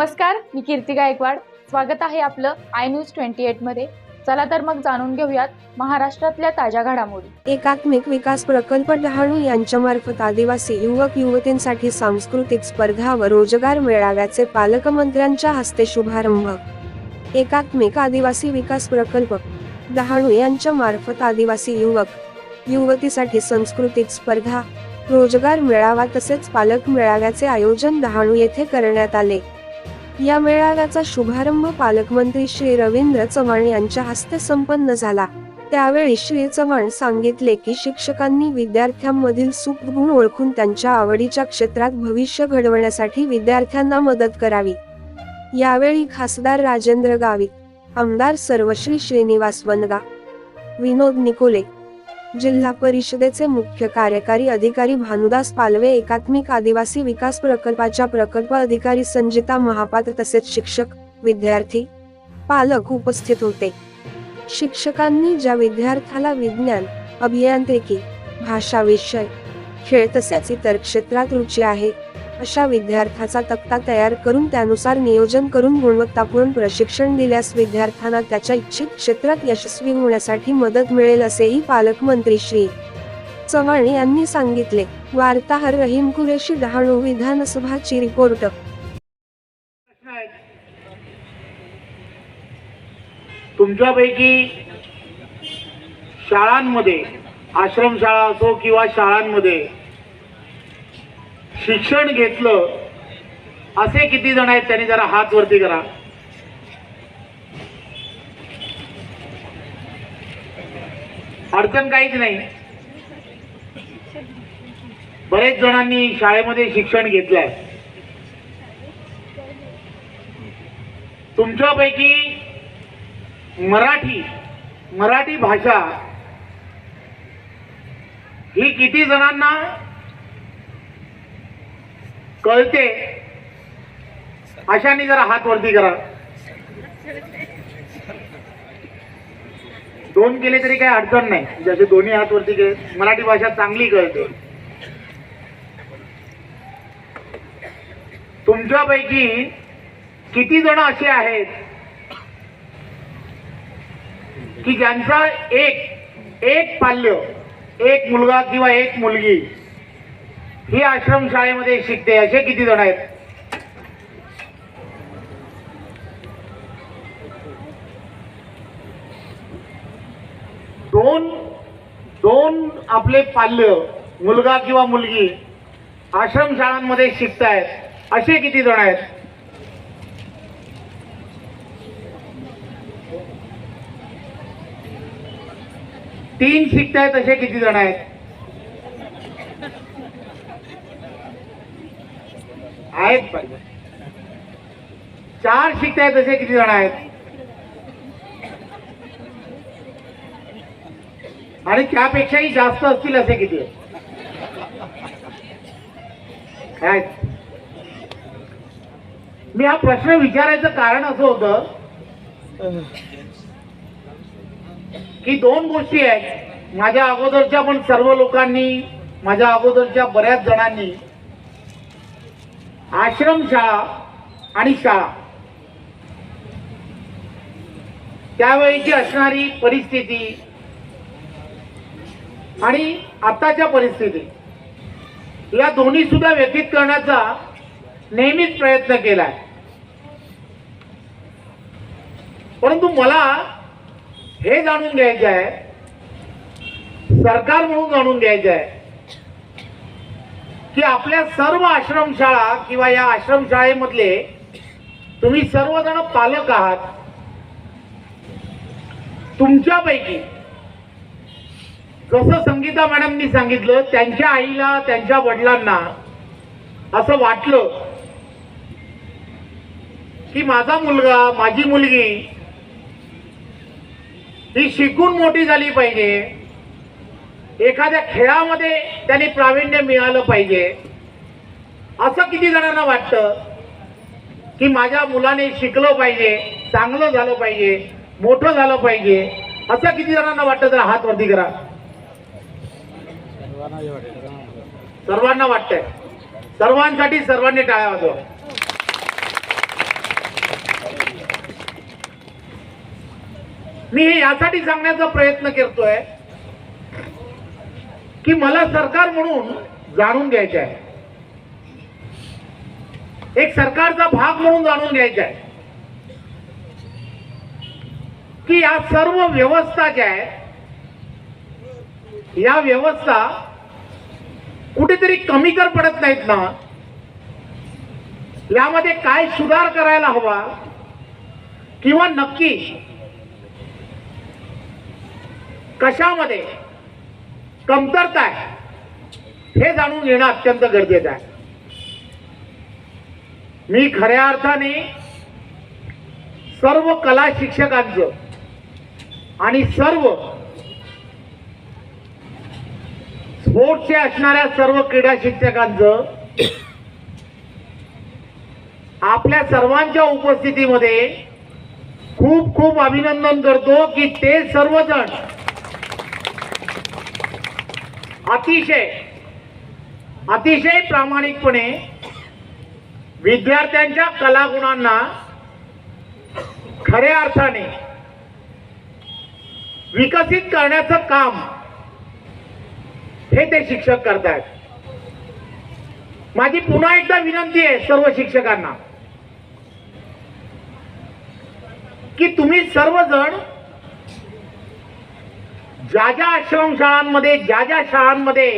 नमस्कार मी कीर्ती गायकवाड. स्वागत आहे आपलं आय न्यूज ट्वेंटी एटमध्ये चला तर मग जाणून घेऊयात महाराष्ट्रातल्या ताज्या घडामोडी. एकात्मिक विकास प्रकल्प डहाणू यांच्यामार्फत आदिवासी युवक युवतींसाठी सांस्कृतिक स्पर्धा व रोजगार मेळाव्याचे पालकमंत्र्यांच्या हस्ते शुभारंभ. एकात्मिक आदिवासी विकास प्रकल्प डहाणू यांच्या मार्फत आदिवासी युवक युवतीसाठी सांस्कृतिक स्पर्धा रोजगार मेळावा तसेच पालक मेळाव्याचे आयोजन डहाणू येथे करण्यात आले. या मेळाव्याचा शुभारंभ पालकमंत्री श्री रवींद्र चव्हाण यांच्या हस्ते संपन्न झाला. त्यावेळी श्री चव्हाण सांगितले की शिक्षकांनी विद्यार्थ्यांमधील सुखगुण ओळखून त्यांच्या आवडीच्या क्षेत्रात भविष्य घडवण्यासाठी विद्यार्थ्यांना मदत करावी. यावेळी खासदार राजेंद्र गावित आमदार सर्वश्री श्रीनिवास वनगा विनोद निकोले जिल्हा परिषदेचे मुख्य कार्यकारी अधिकारी भानुदास पालवे एकात्मिक आदिवासी विकास प्रकल्पाच्या प्रकल्प अधिकारी संजिता महापात्र तसेच शिक्षक विद्यार्थी पालक उपस्थित होते. शिक्षकांनी ज्या विद्यार्थ्याला विज्ञान अभियांत्रिकी भाषा विषय खेळ तसेच इतर क्षेत्रात रुची आहे अशा विद्यार्थ्याचा तक्ता तयार करून त्यानुसार नियोजन करून गुणवत्तापूर्ण प्रशिक्षण दिल्यास विद्यार्थ्यांना त्याच्या इच्छित क्षेत्रात यशस्वी होण्यासाठी मदत मिळेल असेही पालकमंत्री श्री. चव्हाण यांनी सांगितले. वार्ताहर रहीम कुरेशी डहाणू विधानसभाची रिपोर्ट. तुमच्यापैकी शाळांमध्ये आश्रमशाळा असो किंवा शाळांमध्ये शिक्षण घेतलं असे किती जण आहेत त्यांनी जरा हात वरती करा. अडचण काहीच नाही. बरेच जणांनी शाळेमध्ये शिक्षण घेतलंय. तुमच्यापैकी मराठी मराठी भाषा ही किती जणांना कळते? अशाने जरा हात वरती करा. दोन केले तरी काही अडचण नाही. जसे दोन्ही हात वरती केले मराठी भाषा चांगली कळते. तुमच्यापैकी किती जण असे आहेत की ज्यांचा एक एक पाल्य एक मुलगा किंवा एक मुलगी ही आश्रम शाळेमध्ये शिकते. असे किती जण आहेत? दोन दोन आपले पाल्य मुलगा किंवा मुलगी आश्रम शाळांमध्ये शिकतायत. असे किती जण आहेत? तीन शिकतायत असे किती जण आहेत? आहेत पाहिजे चार शिकतायत असे किती जण आहेत? आणि त्यापेक्षाही जास्त असतील असे किती आहेत? आहेत. मी हा प्रश्न विचारायचं कारण असं होतं की दोन गोष्टी आहेत. माझ्या अगोदरच्या पण सर्व लोकांनी माझ्या अगोदरच्या बऱ्याच जणांनी आश्रमशाळा आणि शाळा. त्यावेळीची असणारी परिस्थिती आणि आताच्या परिस्थिती या दोन्ही सुद्धा व्यतीत करण्याचा नेहमीच प्रयत्न केलाय परंतु मला हे जाणून घ्यायचं आहे सरकार म्हणून जाणून घ्यायचं आहे की आपल्या सर्व आश्रमशाळा किंवा या आश्रमशाळेमधले तुम्ही सर्वजण पालक आहात. तुमच्यापैकी जसं संगीता मॅडमनी सांगितलं त्यांच्या आईला त्यांच्या वडिलांना असं वाटलं की माझा मुलगा माझी मुलगी ही शिकून मोठी झाली पाहिजे. एखाद्या खेळामध्ये त्यांनी प्रावीण्य मिळालं पाहिजे. असं किती जणांना वाटतं? की माझ्या मुलाने शिकलं पाहिजे चांगलं झालं पाहिजे मोठं झालं पाहिजे असं किती जणांना वाटतं? जरा हात वरती करा. सर्वांना वाटतंय. सर्वांसाठी सर्वांनी टाळ्या वाजव. मी हे यासाठी सांगण्याचा प्रयत्न करतोय की मला सरकार म्हणून जाणून घ्यायचं आहे. एक सरकारचा भाग म्हणून जाणून घ्यायचा आहे. की या सर्व व्यवस्था ज्या आहेत या व्यवस्था कुठेतरी कमी कर पडत नाहीत ना? यामध्ये काय सुधार करायला हवा? किंवा नक्की कशामध्ये कमतरता आहे. हे जाणून घेणं अत्यंत गरजेचं आहे. मी खऱ्या अर्थाने सर्व कला शिक्षकांचं आणि सर्व स्पोर्ट्सचे असणाऱ्या सर्व क्रीडा शिक्षकांचं आपल्या सर्वांच्या उपस्थितीमध्ये खूप खूप अभिनंदन करतो की ते सर्वजण अतिशय अतिशय प्रामाणिकपणे विद्यार्थ्यांच्या कलागुणांना खऱ्या अर्थाने विकसित करण्याचं काम हे ते शिक्षक करतायत. माझी पुन्हा एकदा विनंती आहे सर्व शिक्षकांना की तुम्ही सर्वजण ज्या ज्या आश्रमशाळांमध्ये ज्या ज्या शाळांमध्ये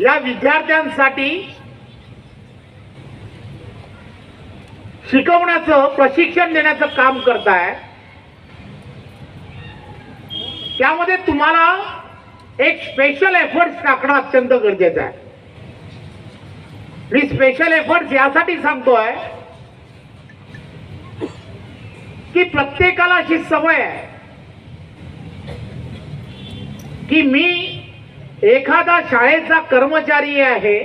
या विद्यार्थ्यांसाठी शिकवण्याचं प्रशिक्षण देण्याचं काम करताय त्यामध्ये तुम्हाला एक स्पेशल एफर्ट्स टाकणं अत्यंत गरजेचं आहे. मी स्पेशल एफर्ट्स यासाठी सांगतोय की प्रत्येकाला अशी सवय आहे. की मी एखादा शाळेचा कर्मचारी आहे.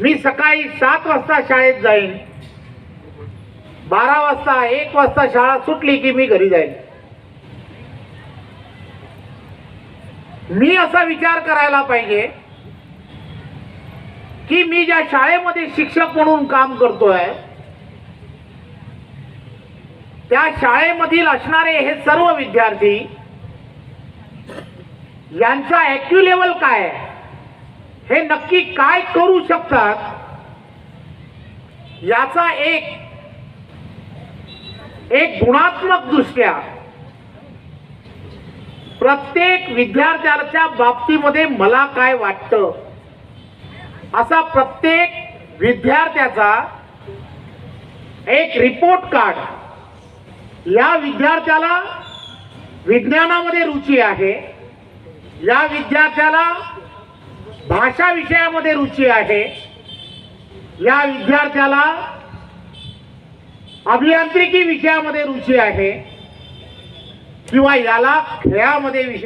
मी सकाळी सात वाजता शाळेत जाईन. बारा वाजता एक वाजता शाळा सुटली की मी घरी जाईन. मी असा विचार करायला पाहिजे की मी ज्या शाळेमध्ये शिक्षक म्हणून काम करतोय त्या शाळेमधील असणारे हे सर्व विद्यार्थी यांचा ॲक्यू लेवल काय हे नक्की काय करू शकतात? याचा एक एक गुणात्मक दृष्ट्या प्रत्येक विद्यार्थ्याच्या बाबतीमध्ये मला काय वाटतं? असा प्रत्येक विद्यार्थ्याचा एक रिपोर्ट कार्ड या विद्यार्थ्याला विज्ञानामध्ये रुची आहे. या विद्यार्थ्याला भाषा विषयामध्ये रुची आहे. या विद्यार्थ्याला अभियांत्रिकी विषयामध्ये रुची आहे. किंवा याला खेळामध्ये विषय